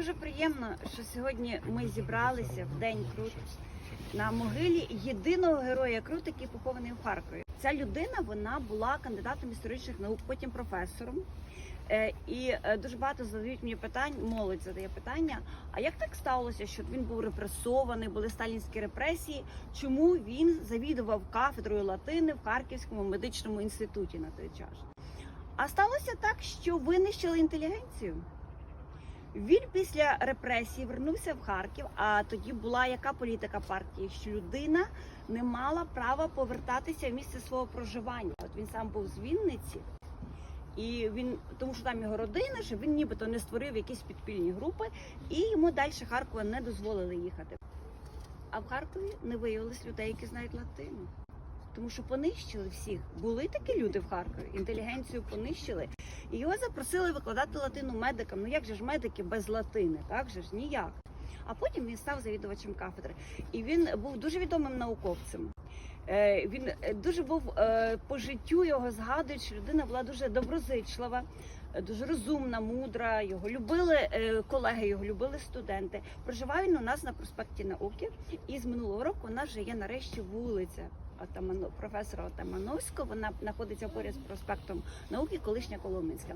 дуже приємно, що сьогодні ми зібралися в день Крут на могилі єдиного героя Крут, який похований в Харкові. Ця людина вона була кандидатом історичних наук, потім професором. Е, І е, дуже багато задають мені питань, молодь задає питання. А як так сталося, що він був репресований, були сталінські репресії? Чому він завідував кафедрою латини в Харківському медичному інституті на той час? А сталося так, що винищили інтелігенцію. Він після репресій вернувся в Харків. А тоді була яка політика партії? Що людина не мала права повертатися в місце свого проживання. От він сам був з Вінниці, і він, тому що там його родина, що він нібито не створив якісь підпільні групи, і йому далі Харкова не дозволили їхати. А в Харкові не виявилось людей, які знають латину. Тому що понищили всіх. Були такі люди в Харкові, інтелігенцію понищили. І його запросили викладати латину медикам. Ну як же ж медики без латини? Так же ж ніяк. А потім він став завідувачем кафедри. І він був дуже відомим науковцем. Е, Він е, дуже був е, по життю його згадують, що людина була дуже доброзичлива, дуже розумна, мудра. Його любили колеги, його любили студенти. Проживає він у нас на проспекті науки. І з минулого року у нас вже є нарешті вулиця. Отамано- професора Отамановського, вона знаходиться поряд з проспектом науки, колишня Коломинська.